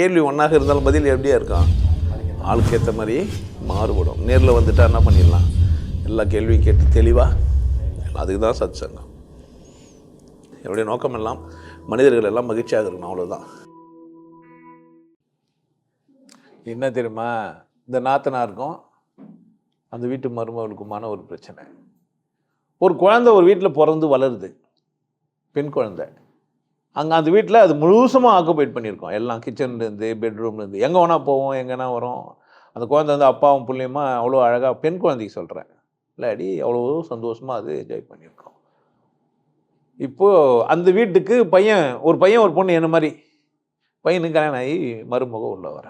கேள்வி ஒன்றாக இருந்தாலும் பதில் எப்படியா இருக்கும்? ஆளுக்கு ஏற்ற மாதிரி மாறுபடும். நேரில் வந்துட்டா என்ன பண்ணிடலாம்? எல்லா கேள்வியும் கேட்டு தெளிவாக அதுக்கு தான் சத் சங்கம் என்னுடைய நோக்கம் எல்லாம் மனிதர்கள் எல்லாம் மகிழ்ச்சியாக இருக்கணும் அவ்வளோதான் என்ன தெரியுமா? இந்த நாத்தனாருக்கும் அந்த வீட்டு மருமகளுக்குமான ஒரு பிரச்சனை. ஒரு குழந்தை ஒரு வீட்டில் பிறந்து வளருது. பெண் குழந்தை. அங்கே அந்த வீட்டில் அது முழுசமாக ஆக்குபைட் பண்ணியிருக்கோம். எல்லாம் கிச்சன்லேருந்து பெட்ரூம்லேருந்து எங்கே வேணால் போவோம் எங்கேனா வரும். அந்த குழந்தை வந்து அப்பாவும் பிள்ளையுமா அவ்வளோ அழகாக பெண் குழந்தைக்கு சொல்கிறேன் இல்லாடி அவ்வளோ சந்தோஷமாக அது என்ஜாய் பண்ணியிருக்கோம். இப்போது அந்த வீட்டுக்கு பையன் ஒரு பையன் ஒரு பொண்ணு என்ன மாதிரி? பையனுக்கு கல்யாணம் ஆகி மருமகம் உள்ள வர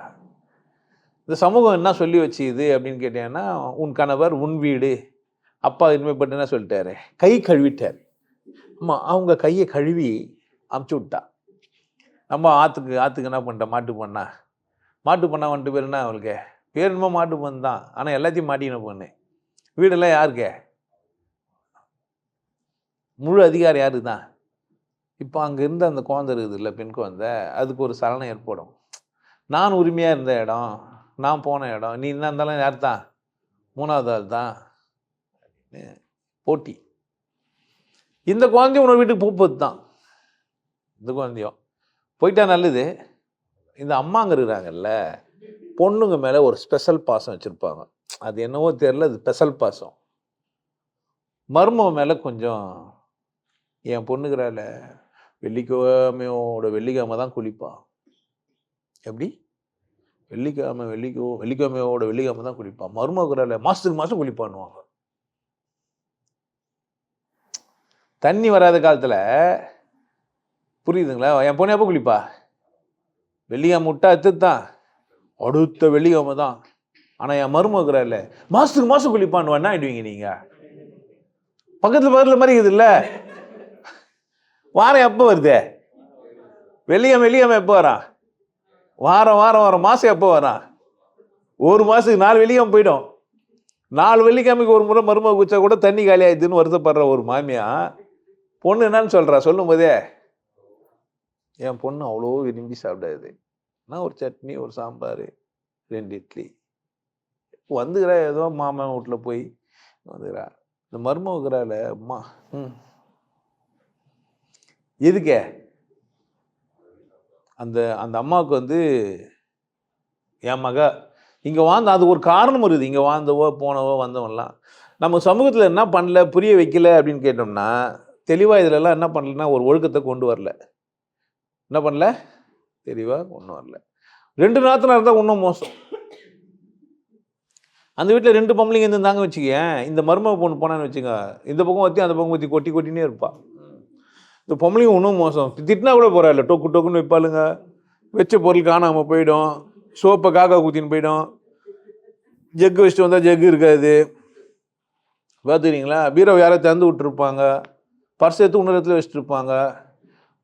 இந்த சமூகம் என்ன சொல்லி வச்சுது அப்படின்னு கேட்டீங்கன்னா உன் கணவர் உன் வீடு. அப்பா இனிமேப்பட்டு என்ன சொல்லிட்டாரு? கை கழுவிட்டார். ஆமாம் அவங்க கையை கழுவி அமுச்சு விட்டா. நம்ம ஆற்றுக்கு ஆற்றுக்கு என்ன பண்ணிட்டேன் மாட்டு பண்ணா. மாட்டு பண்ணா வந்துட்டு பேர் என்ன அவளுக்கு? பேர் என்னமோ மாட்டு பண்ணு தான். ஆனால் எல்லாத்தையும் மாட்டின பொண்ணு. வீடெல்லாம் யாருக்கு? முழு அதிகாரம் யாரு தான்? இப்போ அங்கே இருந்த அந்த குழந்தை இருக்குது இல்லை பெண் குழந்தை அதுக்கு ஒரு சலனம் ஏற்படும். நான் உரிமையாக இருந்த இடம் நான் போன இடம் நீ என்ன இருந்தாலும் யார் தான்? மூணாவது ஆள் தான். போட்டி. இந்த குழந்தையும் உன்னோட வீட்டுக்கு போப்பது தான். இந்த குழந்தையும் போயிட்டா நல்லது. இந்த அம்மாங்க இருக்கிறாங்கல்ல பொண்ணுங்க மேலே ஒரு ஸ்பெஷல் பாசம் வச்சுருப்பாங்க. அது என்னவோ தெரில அது ஸ்பெஷல் பாசம். மருமக மேலே கொஞ்சம் என் பொண்ணுக்கிறால வெள்ளிக்கிழமையோட வெள்ளிக்கிழமை தான் குளிப்பான் எப்படி? வெள்ளிக்கிழமை வெள்ளிக்கோ வெள்ளிக்கிழமையோட வெள்ளிக்கிழமை தான் குளிப்பான் மருமகுறால மாதத்துக்கு மாதம் குளிப்பான்னுவாங்க. தண்ணி வராத காலத்தில் புரியுதுங்களா? என் பொண்ணு எப்போ குளிப்பா? வெள்ளிக்கிழமை முட்டா தான் அடுத்த வெள்ளிக்கிழமை தான். ஆனால் என் மருமகுறால மாதத்துக்கு மாதம் குளிப்பான்னு என்ன ஆயிடுவீங்க நீங்கள் பக்கத்தில் பக்கத்தில் மாதிரி இருக்குது இல்லை வாரம் எப்போ வருது? வெள்ளியம் வெள்ளிக்கிழமை எப்போ வரான்? வாரம் வாரம் வாரம். மாதம் எப்போ வரான்? ஒரு மாதத்துக்கு நாலு வெள்ளிக்கிழமை போயிடும். நாலு வெள்ளிக்கிழமைக்கு ஒரு முறை மருமக குச்சா கூட தண்ணி காலி ஆயிடுதுன்னு வருத்தப்படுற ஒரு மாமியா பொண்ணு என்னன்னு சொல்கிறா சொல்லும் போதே. என் பொண்ணு அவ்வளோ விரும்பி சாப்பிடாது நான் ஒரு சட்னி ஒரு சாம்பார் ரெண்டு இட்லி. வந்துக்கிறா ஏதோ மாமன் வீட்டில் போய் வந்துக்கிறா. இந்த மருமகிறால அம்மா. ம். எதுக்கே? அந்த அந்த அம்மாவுக்கு வந்து என் மக இங்கே வாழ்ந்த அது ஒரு காரணம் இருக்குது. இங்கே வாழ்ந்தவோ போனவோ வந்தவன்லாம். நம்ம சமூகத்தில் என்ன பண்ணல புரிய வைக்கல அப்படின்னு கேட்டோம்னா தெளிவாக இதிலெல்லாம் என்ன பண்ணலன்னா ஒரு ஒழுக்கத்தை கொண்டு வரல. என்ன பண்ணல? தெளிவாக ஒன்றும் வரல. ரெண்டு நாத்தனா இருந்தால் இன்னும் மோசம். அந்த வீட்டில் ரெண்டு பொம்பளைங்க இருந்தாங்க வச்சுக்கேன் இந்த மருமக பொண்ணு போனான்னு வச்சுங்க இந்த பக்கம் ஒத்தி அந்த பக்கம் ஒத்தி கொட்டி கொட்டினே இருப்பா. இந்த பொம்பளைங்க இன்னும் மோசம். திட்டினா கூட போகிறாள் டொக்கு டொக்குன்னு வைப்பாளுங்க. வச்ச பொருள் காணாமல் போயிடும். சோப்பை காக்கா குத்தின்னு போயிடும். ஜக்கு வச்சுட்டு வந்தால் ஜக்கு இருக்காது. பார்த்துக்கிறீங்களா பீரோ யாரோ திறந்து விட்டுருப்பாங்க. பர்ஸ் எடுத்து இன்னொரு இடத்துல வச்சுட்டு இருப்பாங்க.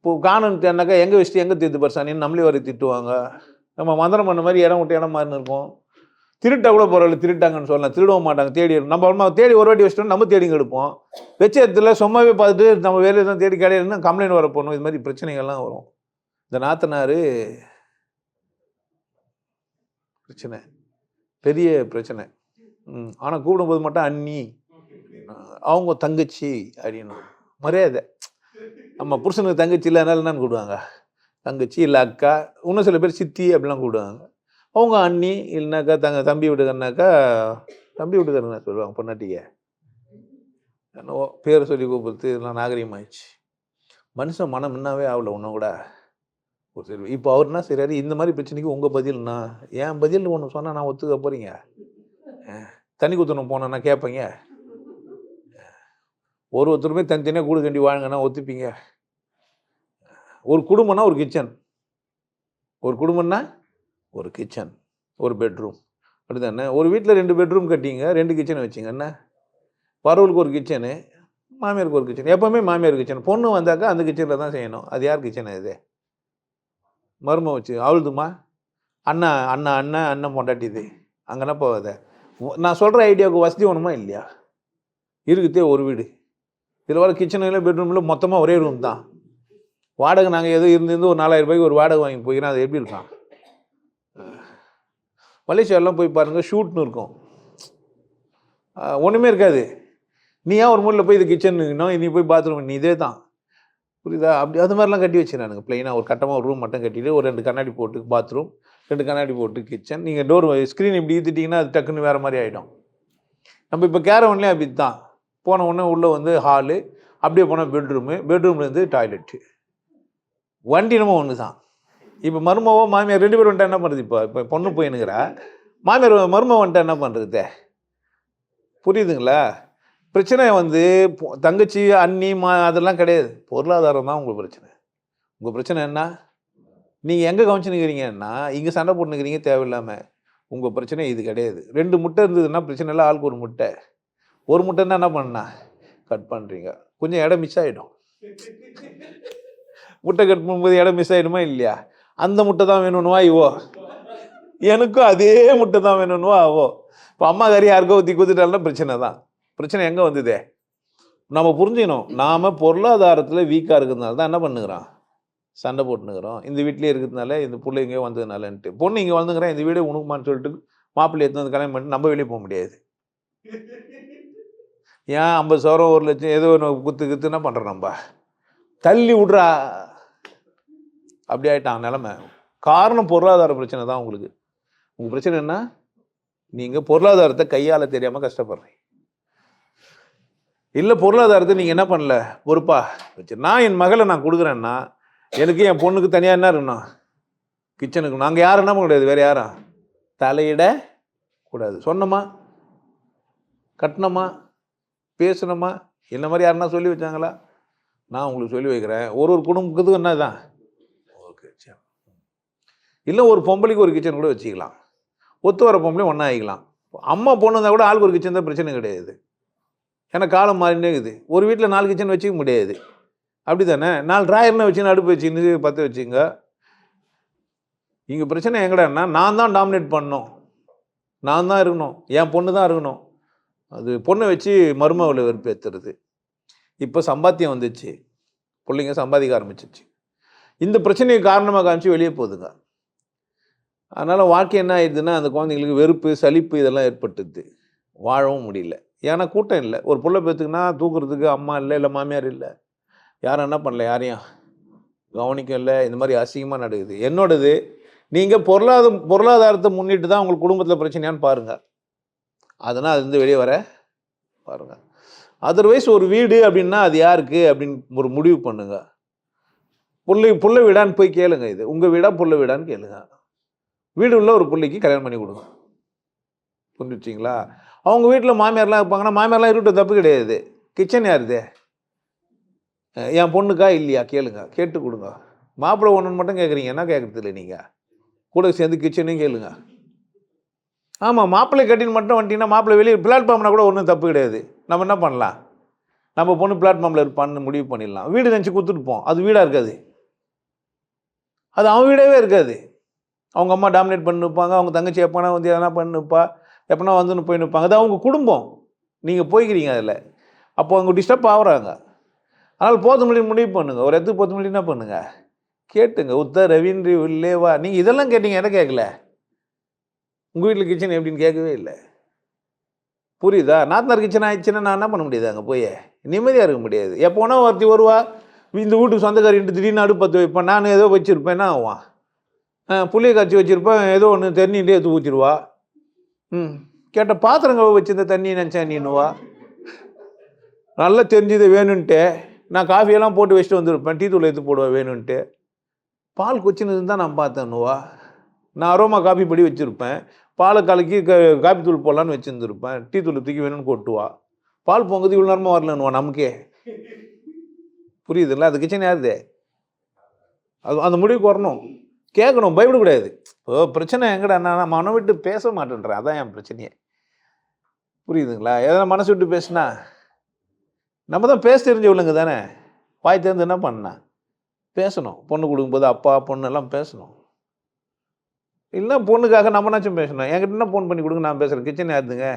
இப்போ காணன்னு தேடினாக்கா எங்கே வச்சுட்டு எங்கே தீர்த்து பர்சானின்னு நம்மளே வரை திட்டுவாங்க. நம்ம மந்திரம் பண்ண மாதிரி இடம் விட்டு இடம் மாதிரி இருக்கும். திருட்டா கூட பரவாயில்ல திருட்டாங்கன்னு சொல்லலாம். திருடவும் மாட்டாங்க தேடி நம்ம தேடி ஒரு வாட்டி வச்சுட்டோம் நம்ம தேடிங்க எடுப்போம் வச்ச இடத்துல சும்மாவே பார்த்துட்டு நம்ம வேலையை தான் தேடி கிடையாதுன்னு கம்ப்ளைண்ட் வர போகணும் இது மாதிரி பிரச்சனைகள்லாம் வரும். இந்த நாத்தனார் பிரச்சனை. பெரிய பிரச்சனை. ஆனால் கூப்பிடும்போது மட்டும் அண்ணி அவங்க தங்கச்சி அப்படின்னு. மரியாதை. நம்ம புருஷனுக்கு தங்கச்சி இல்லை அதனால என்னன்னு கூப்பிடுவாங்க? தங்கச்சி இல்லை அக்கா. இன்னும் சில பேர் சித்தி அப்படிலாம் கூப்பிடுவாங்க. அவங்க அண்ணி இல்லைனாக்கா தங்க தம்பி வீட்டுக்காரனாக்கா தம்பி வீட்டுக்காரங்க சொல்லுவாங்க பொன்னாட்டிய என்னவோ பேரை சொல்லி கூப்பிடுறது இதெல்லாம் நாகரிகமாயிடுச்சு. மனுஷன் மனம் என்னாவே ஆகல ஒன்றும் கூட. ஒரு சரி இப்போ அவர்னா சரி இந்த மாதிரி பிரச்சனைக்கு உங்கள் பதில்னா என் பதில் ஒன்று சொன்னால் நான் ஒத்துக்க போகிறீங்க தண்ணி குத்தணும் போனேன்னா கேட்பீங்க ஒரு ஒருத்தருமே தனித்தனியாக கூடு கண்டி வாழுங்கன்னா ஒத்துப்பீங்க? ஒரு குடும்பம்னா ஒரு கிச்சன் ஒரு குடும்பம்னா ஒரு கிச்சன் ஒரு பெட்ரூம் அப்படிதானே. ஒரு வீட்டில் ரெண்டு பெட்ரூம் கட்டிங்க ரெண்டு கிச்சனை வச்சிங்க. என்ன? பரவலுக்கு ஒரு கிச்சனு மாமியாருக்கு ஒரு கிச்சன் எப்போவுமே மாமியார் கிச்சன் பொண்ணு வந்தாக்கா அந்த கிச்சனில் தான் செய்யணும். அது யார் கிச்சன் இது? மருமம் வச்சு. அவளுதுமா அண்ணா அண்ணா அண்ணன் அண்ணன் பொண்டாட்டிது அங்கேனா போகாத. நான் சொல்கிற ஐடியாவுக்கு வசதி ஒன்றுமா இல்லையா? இருக்குதே ஒரு வீடு. இதில் வர கிச்சனில் பெட்ரூமில் மொத்தமாக ஒரே ரூம் தான். வாடகை நாங்கள் எதுவும் இருந்திருந்து ஒரு நாலாயிரம் ரூபாய்க்கு ஒரு வாடகை வாங்கி போய்க்கிறோம் அது எப்படி இருக்கான் மலேசியாவெல்லாம் போய் பாருங்கள் ஷூட்னு இருக்கும். ஒன்றுமே இருக்காது. நீ ஏன் ஒரு மூலில் போய் இது கிச்சன் நீ போய் பாத்ரூம் நீ இதே தான். புரியுதா? அப்படி அது மாதிரிலாம் கட்டி வச்சுருந்தானுங்க ப்ளைனாக ஒரு கட்டமாக ஒரு ரூம் மட்டும் கட்டிட்டு ஒரு ரெண்டு கண்ணாடி போட்டு பாத்ரூம் ரெண்டு கண்ணாடி போட்டு கிச்சன் நீங்கள் டோர் ஸ்க்ரீன் இப்படி ஈத்துட்டிங்கன்னா அது டக்குன்னு வேறு மாதிரி ஆகிடும் நம்ம இப்போ கேரவன்லேயும் அப்படி தான் போன உடனே உள்ளே வந்து ஹாலு அப்படியே போனால் பெட்ரூமு பெட்ரூம்லேருந்து டாய்லெட்டு வண்டி நம்ம ஒன்று தான் இப்போ மருமவோ மாமியார் ரெண்டு பேரும் வந்துட்டா என்ன பண்ணுறது இப்போ? இப்போ பொண்ணு போயினுங்கிறா மாமியார் மருமவ வந்துட்டா என்ன பண்ணுறது புரியுதுங்களா? பிரச்சனை வந்து தங்கச்சி அண்ணி மா அதெல்லாம் கிடையாது. பொருளாதாரம் தான் உங்களுக்கு பிரச்சனை. உங்கள் பிரச்சனை என்ன? நீங்கள் எங்கே கவனிச்சுனுக்கிறீங்கன்னா இங்கே சண்டை போட்டுனுக்கிறீங்க தேவையில்லாமல் உங்கள் பிரச்சனை இது கிடையாது. ரெண்டு முட்டை இருந்ததுன்னா பிரச்சனை இல்லை ஆளுக்கு ஒரு முட்டை. ஒரு முட்டைன்னா என்ன பண்ணா? கட் பண்ணுறீங்க கொஞ்சம் இடம் மிஸ் ஆகிடும் முட்டை கட் பண்ணும்போது இடம் மிஸ் ஆகிடுமா இல்லையா? அந்த முட்டை தான் வேணும்னுவா இவோ? எனக்கும் அதே முட்டை தான் வேணும்னுவா ஆவோ இப்போ அம்மா கறி யாருக்கோ ஊற்றி குத்துட்டாலும் பிரச்சனை தான். பிரச்சனை எங்கே வந்ததே? நம்ம புரிஞ்சுக்கணும். நாம் பொருளாதாரத்தில் வீக்காக இருக்கிறதுனால தான் என்ன பண்ணுகிறோம்? சண்டை போட்டுனுக்குறோம் இந்த வீட்லேயே இருக்கிறதுனால இந்த பிள்ளை இங்கே வந்ததுனாலன்ட்டு. பொண்ணு இங்கே வந்துங்கிறேன் இந்த வீடு உனக்குமான்னு சொல்லிட்டு மாப்பிள்ளை எடுத்து வந்து கல்யாணம் பண்ணிட்டு நம்ம வெளியே போக முடியாது. ஏன் ஐம்பது சவரம் ஒரு லட்சம் ஏதோ ஒன்று குத்து குத்து என்ன பண்ணுறோம் நம்ம. தள்ளி விட்றா. அப்படி ஆகிட்டான் நிலமை. காரணம் பொருளாதார பிரச்சனை தான் உங்களுக்கு. உங்கள் பிரச்சனை என்ன? நீங்கள் பொருளாதாரத்தை கையால் தெரியாமல் கஷ்டப்படுறீங்க. இல்லை பொருளாதாரத்தை நீங்கள் என்ன பண்ணல? பொறுப்பா. வச்சு நான் என் மகளை நான் கொடுக்குறேன்னா எனக்கு என் பொண்ணுக்கு தனியாக என்ன இருக்கணும்? கிச்சனுக்கு நாங்கள் யாரும் என்ன கிடையாது. வேறு யாரும். தலையிட கூடாது. சொன்னோமா? கட்டினோமா? பேசணுமா என்ன மாதிரி யாருன்னா சொல்லி வச்சாங்களா? நான் உங்களுக்கு சொல்லி வைக்கிறேன். ஒரு ஒரு குடும்பத்துக்கும் என்ன தான் இல்லை ஒரு பொம்பளைக்கு ஒரு கிச்சன் கூட வச்சுக்கலாம். ஒத்து வர பொம்பளையும் ஒன்றா ஆகிக்கலாம் அம்மா பொண்ணு இருந்தால் கூட ஆளுக்கு ஒரு கிச்சன் தான் பிரச்சனை கிடையாது. ஏன்னா காலம் மாறினே இருக்குது. ஒரு வீட்டில் நாலு கிச்சன் வச்சுக்க முடியாது. அப்படி தானே நாலு ட்ராயர்னு வச்சுன்னு அடுப்பு வச்சுன்னு பற்ற வச்சுங்க. இங்கே பிரச்சனை எங்கடான்னா நான் தான் டாமினேட் பண்ணணும். நான் தான் இருக்கணும். என் பொண்ணு தான் இருக்கணும். அது பொண்ணை வச்சு மருமகளை வெறுப்பேற்றுறது இப்போ சம்பாத்தியம் வந்துச்சு. பிள்ளைங்க சம்பாதிக்க ஆரம்பிச்சிச்சு இந்த பிரச்சனையை காரணமாக காமிச்சு வெளியே போகுதுங்க. அதனால் வாழ்க்கை என்ன ஆயிடுதுன்னா அந்த குழந்தைங்களுக்கு வெறுப்பு சலிப்பு இதெல்லாம் ஏற்பட்டுது. வாழவும் முடியல. ஏன்னா கூட்டம் இல்லை. ஒரு பிள்ளை பேத்துக்குன்னா தூக்குறதுக்கு அம்மா இல்லை இல்லை மாமியார் இல்லை. யாரும் என்ன பண்ணல? யாரையும் கவனிக்கும் இல்லை. இந்த மாதிரி அசிங்கமாக நடக்குது. என்னோடது நீங்கள் பொருளாதார பொருளாதாரத்தை முன்னிட்டு தான் உங்கள் குடும்பத்தில் பிரச்சனையான்னு பாருங்கள் அதனால் அது வந்து வெளியே வர பாருங்கள் அதர்வைஸ் ஒரு வீடு அப்படின்னா அது யாருக்கு அப்படின்னு ஒரு முடிவு பண்ணுங்க. புள்ளை புள்ள வீடான்னு போய் கேளுங்க இது. உங்கள் வீடா புள்ள வீடான்னு கேளுங்க. வீடு உள்ள ஒரு பிள்ளைக்கு கல்யாணம் பண்ணி கொடுங்க. புரிஞ்சுச்சிங்களா அவங்க வீட்டில் மாமியார்லாம் இருப்பாங்கன்னா மாமியார்லாம் இருக்கட்டும் தப்பு கிடையாது. கிச்சன் யாருது என் பொண்ணுக்கா இல்லையா? கேளுங்க. கேட்டு கொடுங்க. மாப்பிள்ளை ஒன்று மட்டும் கேட்குறீங்க என்ன கேட்குறது இல்லை நீங்கள் கூட சேர்ந்து கிச்சனையும் கேளுங்க. ஆமாம் மாப்பிள்ளை கட்டின்னு மட்டும் வந்துட்டீங்கன்னா மாப்பிள்ளை வெளியே பிளாட்ஃபார்ம்னா கூட ஒன்றும் தப்பு கிடையாது. நம்ம என்ன பண்ணலாம்? நம்ம பொண்ணு பிளாட்ஃபார்மில் இருப்பான்னு முடிவு பண்ணிடலாம். வீடு நினச்சி கொடுத்துட்டுப்போம் அது வீடாக இருக்காது. அது அவன் வீடாகவே இருக்காது. அவங்க அம்மா டாமினேட் பண்ணி நிற்பாங்க அவங்க தங்கச்சி எப்போனா வந்து எதனா பண்ணி நிற்பா எப்போனா வந்து போய் நிற்பாங்க அது அவங்க குடும்பம். நீங்கள் போய்க்கிறீங்க அதில். அப்போ அவங்க டிஸ்டர்ப் ஆகுறாங்க. அதனால் போது முடியும் முடிவு பண்ணுங்கள் ஒரு இடத்துக்கு போது முடியும் என்ன பண்ணுங்கள் கேட்டுங்க. உத்த ரவீந்திரி இல்லேவா நீங்கள் இதெல்லாம் கேட்டீங்க என்ன கேட்கல உங்கள் வீட்டில் கிச்சன் எப்படின்னு கேட்கவே இல்லை. புரியுதா? நாத்தனார் கிச்சன் ஆயிடுச்சுன்னா நான் என்ன பண்ண முடியாது அங்கே போய்? நிம்மதியாக இருக்க முடியாது. எப்போனா ஒருத்தி வருவா. இந்த வீட்டுக்கு சொந்தக்காரின்ட்டு திடீர்னு அடுப்பு வைப்பேன் நான் ஏதோ வச்சுருப்பேன். என்ன ஆவான் புளியை காய்ச்சி வச்சுருப்பேன் ஏதோ ஒன்று தண்ணியிலே எடுத்து ஊற்றிடுவா ம் கேட்ட பாத்திரங்க வச்சுருந்த தண்ணி நினச்சேன் நீனுவா நல்லா தெரிஞ்சது வேணும்ன்ட்டு. நான் காஃபியெல்லாம் போட்டு வச்சுட்டு வந்துருப்பேன் டீ தூள் எடுத்து போடுவேன் வேணும்ன்ட்டு. பால் கொச்சினது தான் நான் பார்த்தேன்னுவா நான் அரோமா காஃபி படி வச்சுருப்பேன். பாலை கலக்கி க காபி தூள் போடலான்னு வச்சுருந்துருப்பேன். டீ தூள் தூக்கி வேணும்னு கொட்டுவா. பால் பொங்குது இவ்வளோ நேரமாக வரலன்னுவா நமக்கே? புரியுதுல்ல? அது கிச்சன் யாருது அது அந்த முடிவுக்கு வரணும். கேட்கணும் பயப்படக்கூடாது இப்போ பிரச்சனை எங்கடா நான் மனம் விட்டு பேச மாட்டேன்றேன். அதான் என் பிரச்சனையே. புரியுதுங்களா? எதனா மனசு விட்டு பேசுனா நம்ம தான் பேச தெரிஞ்சவளுங்க தானே? வாய் தேர்ந்து என்ன பண்ணா? பேசணும். பொண்ணு கொடுக்கும்போது அப்பா பொண்ணு எல்லாம் பேசணும். இல்லை பொண்ணுக்காக நம்மனாச்சும் பேசணும். என்கிட்ட என்ன ஃபோன் பண்ணி கொடுங்க நான் பேசுகிறேன் கிச்சன் யாருதுங்க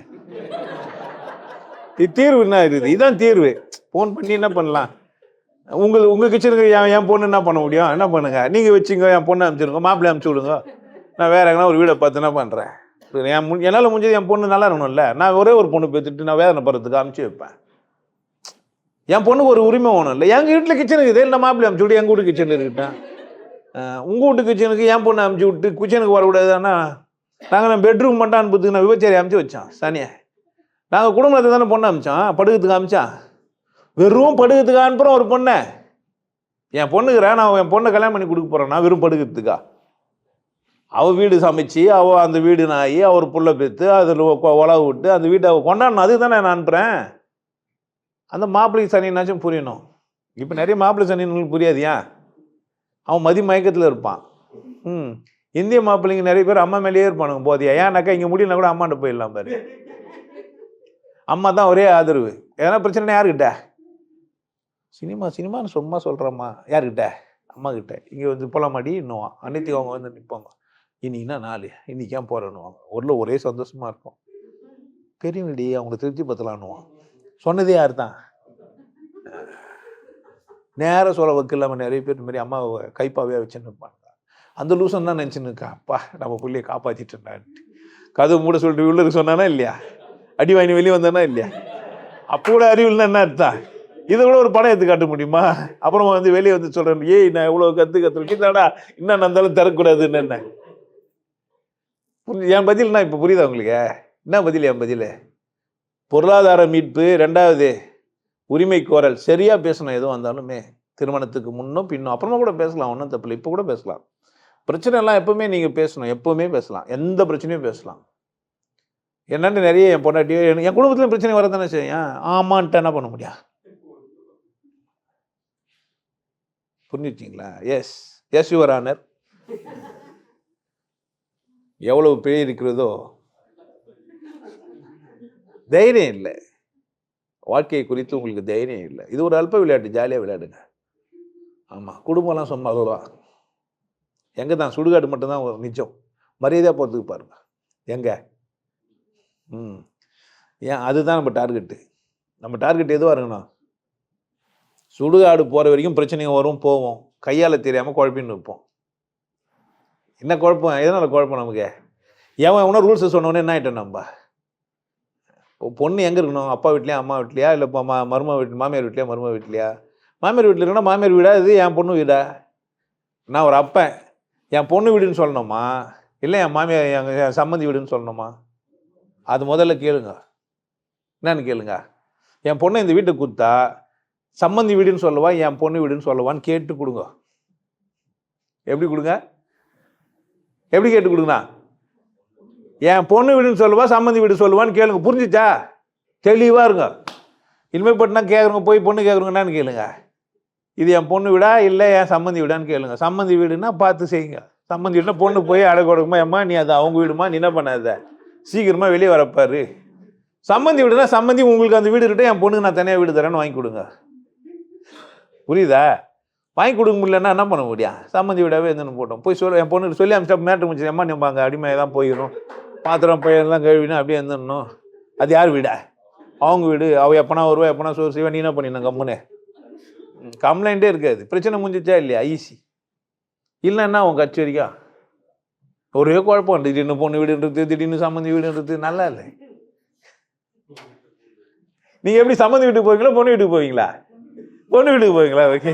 இது தீர்வு என்ன இருக்குது இதுதான் தீர்வு. ஃபோன் பண்ணி என்ன பண்ணலாம்? உங்கள் உங்கள் கிச்சனுக்கு என் என் பொண்ணு என்ன பண்ண முடியும்? என்ன பண்ணுங்க? நீங்கள் வச்சுங்க என் பொண்ணை அனுப்பிச்சிருங்க மாப்பிள்ளை அனுப்பிச்சி விடுங்க. நான் வேற எங்கன்னா ஒரு வீடை பார்த்து என்ன பண்ணுறேன் என் மு என்னால் முடிஞ்சது என் பொண்ணு நல்லா இருக்கணும்ல. நான் ஒரே ஒரு பொண்ணு பேத்துட்டு நான் வேதனை படுறதுக்கு அனுப்பிச்சி வைப்பேன். என் பொண்ணுக்கு ஒரு உரிமை ஒன்றும் இல்லை. எங்கள் வீட்டில் கிச்சன் இருக்குது. இல்லை மாப்பிள்ளை அனுப்பிச்சி விட்டு எங்கள் வீட்டு கிச்சனில் இருக்கட்டேன் உங்கள் வீட்டு கிச்சனுக்கு என் பொண்ணு அனுப்பிச்சி விட்டு கிச்சனுக்கு வரக்கூடாதுன்னா நாங்கள் பெட்ரூம் மட்டும் அனுப்புறதுக்கு நான் விபச்சாரி அமுச்சு வச்சோம் சனியை. நாங்கள் குடும்பத்தை தானே பொண்ணு அமிச்சோம் படுக்கிறதுக்கு அமிச்சான் வெறும் படுக்கிறதுக்கு அனுப்புகிறோம் ஒரு பொண்ணை. என் பொண்ணுக்குறேன் நான் என் பொண்ணை கல்யாணம் பண்ணி கொடுக்க போகிறேன் நான் வெறும் படுக்கிறதுக்கா? அவள் வீடு சமைச்சு அவள் அந்த வீடு நாயி அவர் புள்ள பெற்று அதில் உழவு விட்டு அந்த வீட்டை அவள் கொண்டாடணும் அதுக்கு தானே நான் அனுப்புகிறேன் அந்த மாப்பிள்ளை சனினாச்சும் புரியணும். இப்போ நிறைய மாப்பிள்ளை சனின்னு புரியாது ஏன் அவன் மதி மயக்கத்தில் இருப்பான். ம். இந்திய மாப்பிள்ளைங்க நிறைய பேர் அம்மா மேலேயே இருப்பானுங்க போதியா? ஏன்னாக்கா இங்கே முடியலனா கூட அம்மாண்ட போயிடலாம் பாரு. அம்மா தான் ஒரே ஆதரவு. எதனா பிரச்சனை யாருக்கிட்ட? சினிமா சினிமான்னு சும்மா சொல்கிறம்மா யாருக்கிட்ட அம்மா கிட்ட இங்கே வந்து போலாமாடி? இன்னும் அன்னைக்கு அவங்க வந்து நிற்பாங்க இன்னைக்குன்னா நாலு இன்னைக்கு ஏன் போகிறேன்னுவாங்க ஊரில் ஒரே சந்தோஷமாக இருக்கும். பெரியவங்கடி அவங்கள திருப்தி பத்தலான்னுவான். சொன்னதே யார் தான் நேராக சொல்ல வைக்க இல்லாமல் நிறைய பேர் மாதிரி அம்மாவை கைப்பாவே வச்சுன்னு இருப்பாங்க. அந்த லூசன் தான் நினச்சின்னு அப்பா நம்ம பிள்ளைய காப்பாற்றிட்டேன்டான்ட்டு கதவு மூட சொல்லிட்டு உள்ளது சொன்னானா இல்லையா? அடி வாங்கி வெளியே வந்தானா இல்லையா? அப்போ கூட அறிவுல என்ன அர்த்தம்? இதை கூட ஒரு படம் எடுத்து காட்ட முடியுமா? அப்புறமா வந்து வெளியே வந்து சொல்றேன் ஏய் நான் இவ்வளோ கற்று கற்றுக்கிட்டாடா இன்னும் நந்தாலும் தரக்கூடாதுன்னு என்ன? புரிஞ்சு- என் பதில்னா இப்போ புரியுதா உங்களுக்கு? என்ன பதில் என் பதில்? பொருளாதார மீட்பு ரெண்டாவது உரிமை கோரல். சரியாக பேசணும் எதுவும் வந்தாலுமே திருமணத்துக்கு முன்னும் பின்னும். அப்புறமா கூட பேசலாம் ஒன்றும் தப்பில்லை இப்போ கூட பேசலாம். பிரச்சனை எல்லாம் எப்பவுமே நீங்கள் பேசணும். எப்பவுமே பேசலாம். எந்த பிரச்சனையும் பேசலாம். என்னென்னு நிறைய என் பொண்டாட்டியோ என் குடும்பத்தில் பிரச்சனை பிரச்சனை வரதானே செய்யும். ஆமான்ட்டு என்ன பண்ண முடியும்? புரிஞ்சுச்சிங்களா எஸ் எஸ் யுவர் ஆனர் எவ்வளவு பிழை இருக்கிறதோ தைரியம் இல்லை. வாழ்க்கையை குறித்து உங்களுக்கு தைரியம் இல்லை. இது ஒரு அல்ப விளையாட்டு ஜாலியாக விளையாடுங்க. ஆமாம் குடும்பம்லாம் சும்மா சொல்லுவா எங்கே தான் சுடுகாடு மட்டும்தான் ஒரு நிச்சம் மரியாதையாக போகிறதுக்கு பாருங்க. எங்கே? ம். ஏன் அதுதான் நம்ம டார்கெட்டு நம்ம டார்கெட் எதுவாக இருக்கணும்? சுடுகாடு போகிற வரைக்கும் பிரச்சனையும் வரும் போவோம் கையால் தெரியாமல் குழப்பின்னு இருப்போம். என்ன குழப்பம்? எதனால் குழப்பம் நமக்கு? ஏன் எவனோ ரூல்ஸை சொன்னோன்னே என்ன ஆகிட்டோம் நம்ம? இப்போ பொண்ணு எங்கே இருக்கணும்? அப்பா வீட்லையா அம்மா வீட்லையா? இல்லை இப்போ மா மரும வீட்டு மாமியார் வீட்லையா மரும வீட்லையா? மாமியார் வீட்டில் இருக்கணும் மாமியார் வீடா? இது என் பொண்ணு வீடா? நான் ஒரு அப்பன். என் பொண்ணு வீடுன்னு சொல்லணுமா? இல்லை என் மாமியார் என் சம்மந்தி வீடுன்னு சொல்லணுமா? அது முதல்ல கேளுங்க. என்னன்னு கேளுங்க. என் பொண்ணை இந்த வீட்டுக்கு கொடுத்தா சம்மந்தி வீடுன்னு சொல்லவா என் பொண்ணு வீடுன்னு சொல்லவான்னு கேட்டு கொடுங்க. எப்படி கொடுங்க? எப்படி கேட்டு கொடுங்கண்ணா? என் பொண்ணு வீடுன்னு சொல்லுவா சம்மந்தி வீடு சொல்லுவான்னு கேளுங்க. புரிஞ்சுச்சா? தெளிவாக இருங்க. இனிமேல் பட்டினா கேட்குறவங்க போய் பொண்ணு கேட்குறவங்கன்னு கேளுங்க. இது என் பொண்ணு வீடா இல்லை என் சம்மந்தி வீடான்னு கேளுங்க. சம்மந்தி வீடுன்னா பார்த்து செய்யுங்க. சம்மந்தி வீடுனா பொண்ணு போய் அடகு கொடுக்குமா? ஏம்மா நீ அது அவங்க வீடுமா? நீ என்ன பண்ணாத சீக்கிரமாக வெளியே வரப்பாரு. சம்மந்தி வீடுனா சம்மந்தி உங்களுக்கு அந்த வீடு இருக்கட்டும் என் பொண்ணுக்கு நான் தனியாக வீடு தரேன்னு வாங்கி கொடுங்க. புரியுதா? வாங்கி கொடுக்க முடியலன்னா என்ன பண்ண முடியும்? சம்மந்தி வீடாகவே இருந்துன்னு போட்டோம். போய் சொல்ல என் பொண்ணு சொல்லி அமிச்சா மேட்ரு முடிச்சு அம்மா நம்ம அடிமையை அடிமையாக தான் போயிடும் பாத்திரம் பையன்லாம் கழுவினா அப்படியே இருந்துடணும். அது யார் வீடா? அவங்க வீடு. அவள் எப்பனா வருவா எப்பனா சோறு செய்வா. நீ என்ன பண்ணிடணும்? கம்முன்னு கம்ப்ளைண்ட்டே இருக்காது. பிரச்சனை முடிஞ்சிச்சா இல்லையா? ஈஸி இல்லைன்னா அவன் கட்சி வரைக்கும் ஒரே குழப்பம். திடீர்னு பொண்ணு வீடுன்றது திடீர்னு சம்மந்தி வீடுன்றது நல்லா இல்லை. நீங்கள் எப்படி சம்மந்தி வீட்டுக்கு போவீங்களா பொண்ணு வீட்டுக்கு போவீங்களா? பொண்ணு வீட்டுக்கு போவீங்களா? ஓகே